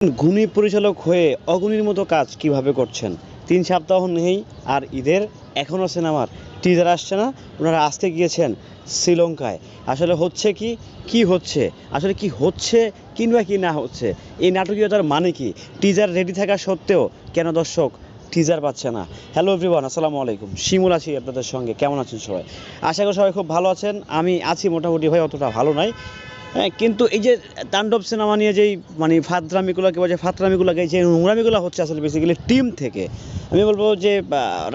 গুণী পরিচালক হয়ে অগুণীর মতো কাজ কীভাবে করছেন? তিন সপ্তাহ নেই আর ঈদের এখনও সিনেমার টিজার আসছে না। ওনারা আজকে গিয়েছেন শ্রীলঙ্কায়। আসলে হচ্ছে কি? কি হচ্ছে? আসলে কি হচ্ছে কিংবা কি না হচ্ছে? এই নাটকীয়তার মানে কি? টিজার রেডি থাকা সত্ত্বেও কেন দর্শক টিজার পাচ্ছে না? হ্যালো এভরিওয়ান আসসালামু আলাইকুম। শিমুল আছি আপনাদের সঙ্গে। কেমন আছেন সবাই? আশা করি সবাই খুব ভালো আছেন। আমি আছি মোটামুটি ভাই, অতটা ভালো নয় হ্যাঁ কিন্তু এই যে তাণ্ডব সিনেমা নিয়ে যেই মানে ফাতরামিগুলো কিংবা যে ফাতরামিগুলো যে নোংরামিগুলো হচ্ছে আসলে বেসিক্যালি টিম থেকে, আমি বলব যে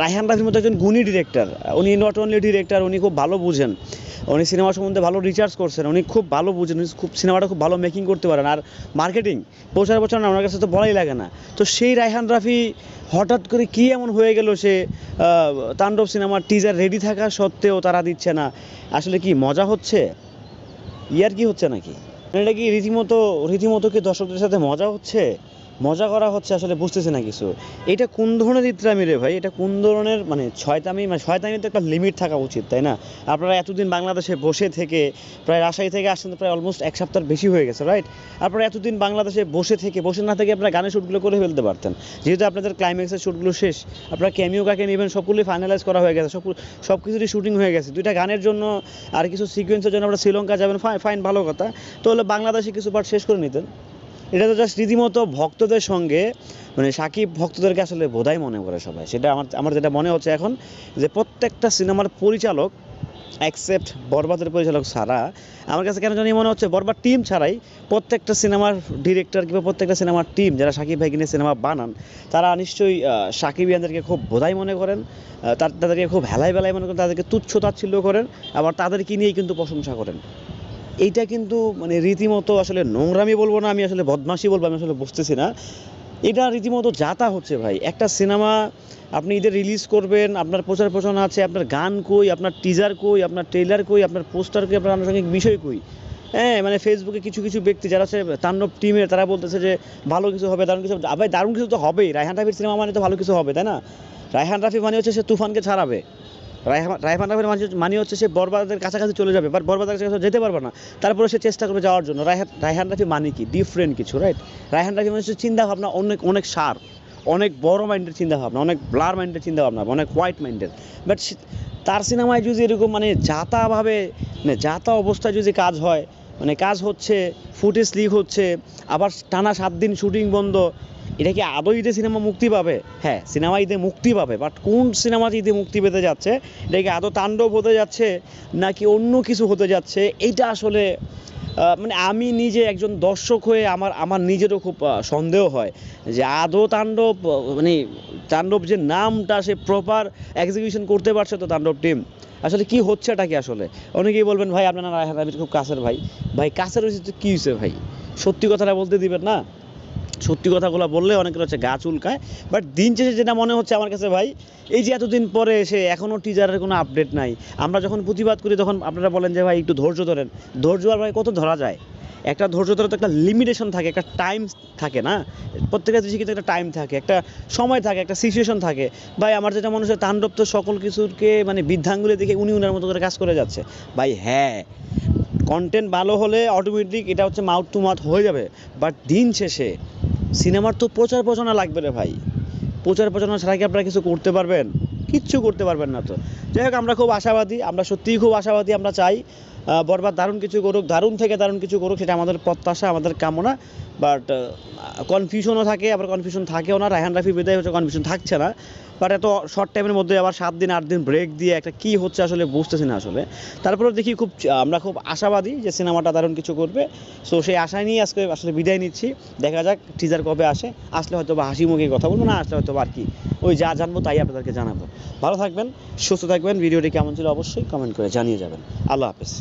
রায়হান রাফির মতো একজন গুণী ডিরেক্টর উনি নট অনলি ডিরেক্টর উনি খুব ভালো বুঝেন, উনি সিনেমা সম্বন্ধে ভালো রিসার্চ করছেন, উনি খুব ভালো বুঝেন, উনি খুব সিনেমাটা খুব ভালো মেকিং করতে পারেন, আর মার্কেটিং প্রচার না ওনার কাছে তো বলাই লাগে না। তো সেই রায়হান রাফি হঠাৎ করে কী এমন হয়ে গেল সে তাণ্ডব সিনেমার টিজার রেডি থাকা সত্ত্বেও তারা দিচ্ছে না? আসলে কি মজা হচ্ছে? ইয়ার কি হচ্ছে নাকি? এটা কি রীতিমতো রীতিমতো কি দর্শকদের সাথে মজা হচ্ছে? মজা করা হচ্ছে, আসলে বুঝতেছি না কিছু। এটা কোন ধরনের ইত্রামি রে ভাই? এটা কোন ধরনের মানে ছয়তামি মানে ছয়তামি তো একটা লিমিট থাকা উচিত, তাই না? আপনারা এতদিন বাংলাদেশে বসে থেকে, প্রায় রাজশাহী থেকে আসছেন প্রায় অলমোস্ট এক সপ্তাহ বেশি হয়ে গেছে রাইট আপনারা এতদিন বাংলাদেশে বসে থেকে, বসে না থেকে আপনারা গানের শ্যুটগুলো করে ফেলতে পারতেন। যেহেতু আপনাদের ক্লাইম্যাক্সের শ্যুটগুলো শেষ, আপনারা ক্যামিও কাকে নেবেন সবগুলোই ফাইনালাইজ করা হয়ে গেছে সব সব কিছুরই শুটিং হয়ে গেছে। দুইটা গানের জন্য আর কিছু সিকোয়েন্সের জন্য আপনারা শ্রীলঙ্কা যাবেন ফাইন ভালো কথা। তো হলে বাংলাদেশে কিছু পার্ট শেষ করে নিতেন। এটা তো জাস্ট রীতিমতো ভক্তদের সঙ্গে মানে সাকিব ভক্তদেরকে আসলে বোধাই মনে করে সবাই। সেটা আমার আমার যেটা মনে হচ্ছে এখন যে প্রত্যেকটা সিনেমার পরিচালক অ্যাকসেপ্ট বরবাদের পরিচালক ছাড়া আমার কাছে কেন জানি মনে হচ্ছে বরবাদ টিম ছাড়াই প্রত্যেকটা সিনেমার ডিরেক্টর কিংবা প্রত্যেকটা সিনেমার টিম যারা সাকিব ভাইকে সিনেমা বানান, তারা নিশ্চয়ই সাকিব সাকিবিয়ানদেরকে খুব বোধাই মনে করেন তাদেরকে খুব হেলাই বেলায় মনে করেন, তাদেরকে তুচ্ছ তাচ্ছিল্য করেন, আবার তাদেরকে নিয়েই কিন্তু প্রশংসা করেন। এইটা কিন্তু মানে রীতিমতো আসলে নোংরামি বলব না, আমি আসলে বদমাশি বলব, আমি আসলে বুঝতেছি না। এটা রীতিমতো যাতা হচ্ছে ভাই। একটা সিনেমা আপনি ঈদের রিলিজ করবেন, আপনার প্রচার প্রচারণা আছে, আপনার গান কই, আপনার টিজার কই, আপনার ট্রেলার কই, আপনার পোস্টার কই, আপনার আনুষঙ্গিক বিষয় কই। হ্যাঁ মানে ফেসবুকে কিছু কিছু ব্যক্তি যারা আছে তাণ্ডব টিমের তারা বলতেছে যে ভালো কিছু হবে, দারুণ কিছু আবার দারুণ কিছু তো হবেই। রায়হান রাফির সিনেমা মানে তো ভালো কিছু হবে, তাই না? রায়হান রাফি মানে হচ্ছে সে তুফানকে ছাড়াবে। রায়হান রাফির মানে মানে হচ্ছে সে বরবাদের কাছাকাছি চলে যাবে বাট বরবাদের কাছাকাছি যেতে পারবে না। তারপরে সে চেষ্টা করবে যাওয়ার জন্য। রায়হান রায়হান রাফি মানে কি? ডিফারেন্ট কিছু রাইট রায়হান রাফি মানে হচ্ছে চিন্তা ভাবনা অনেক অনেক শার্প অনেক বড় মাইন্ডের চিন্তা ভাবনা অনেক ব্লার মাইন্ডের চিন্তা ভাবনা অনেক হোয়াইট মাইন্ডের বাট তার সিনেমায় যদি এরকম মানে যাতাভাবে মানে যাতা অবস্থায় যদি কাজ হয় মানে কাজ হচ্ছে ফুটেজ লিক হচ্ছে, আবার টানা সাত দিন শুটিং বন্ধ এটা কি আদৌ ঈদে সিনেমা মুক্তি পাবে? হ্যাঁ সিনেমা ঈদে মুক্তি পাবে বাট কোন সিনেমা ঈদে মুক্তি পেতে যাচ্ছে, এটা কি আদৌ তাণ্ডব হতে যাচ্ছে, নাকি অন্য কিছু হতে যাচ্ছে, এইটা আসলে মানে আমি নিজে একজন দর্শক হয়ে আমার আমার নিজেরও খুব সন্দেহ হয় যে আদৌ তাণ্ডব মানে তাণ্ডব যে নামটা সে প্রপার এক্সিকিউশন করতে পারছে তো তাণ্ডব টিম আসলে কি হচ্ছে এটা কি আসলে? অনেকেই বলবেন, ভাই, আপনারা খুব কাছের ভাই। ভাই, কাছের হয়েছে তো কী হয়েছে ভাই? সত্যি কথাটা বলতে দিবেন না? সত্যি কথাগুলো বললে অনেকের হচ্ছে গা চুলকায়। বাট দিন শেষে যেটা মনে হচ্ছে আমার কাছে ভাই, এই যে এতদিন পরে এসে এখনও টিজারের কোনো আপডেট নাই। আমরা যখন প্রতিবাদ করি তখন আপনারা বলেন যে, ভাই, একটু ধৈর্য ধরেন। ধৈর্য আর ভাই, কত ধরা যায়? একটা ধৈর্য ধরে তো একটা লিমিটেশন থাকে, একটা টাইম থাকে না? প্রত্যেকটা জিনিসে কিন্তু একটা টাইম থাকে, একটা সময় থাকে, একটা সিচুয়েশন থাকে। ভাই, আমার যেটা মনে হচ্ছে তাণ্ডব তো সকল কিছুকে মানে বৃদ্ধাঙ্গুলি দেখে উনি উনার মতো করে কাজ করে যাচ্ছে। ভাই হ্যাঁ কন্টেন্ট ভালো হলে অটোমেটিক এটা হচ্ছে মাউথ টু মাউথ হয়ে যাবে। বাট দিন শেষে সিনেমার তো প্রচার প্রচারণা লাগবে রে ভাই। প্রচার প্রচারণা ছাড়া কি আপনারা কিছু করতে পারবেন? কিচ্ছু করতে পারবেন না তো। যাই হোক, আমরা খুব আশাবাদী, আমরা সত্যিই খুব আশাবাদী আমরা চাই। বরবার দারুণ কিছু করুক, দারুণ থেকে দারুণ কিছু করুক, সেটা আমাদের প্রত্যাশা, আমাদের কামনা। বাট কনফিউশনও থাকে, আবার কনফিউশন থাকেও না। রায়হান রাফি বিদায় হচ্ছে কনফিউশন থাকছে না। বাট এত শর্ট টাইমের মধ্যে আবার সাত দিন, আট দিন ব্রেক দিয়ে একটা কী হচ্ছে আসলে বুঝতেছি না আসলে। তারপরেও দেখি খুব, আমরা খুব আশাবাদী যে সিনেমাটা দারুণ কিছু করবে। সো সেই আশায় নিয়ে আজকে আসলে বিদায় নিচ্ছি। দেখা যাক টিজার কবে আসে। আসলে হয়তো বা হাসি মুখে কথা বলব না, আসলে হয়তো আর কি। ওই যা জানব তাই আপনাদেরকে জানাব। ভালো থাকবেন, সুস্থ থাকবেন। ভিডিওটি কেমন ছিল অবশ্যই কমেন্ট করে জানিয়ে যাবেন। আল্লাহ হাফেজ।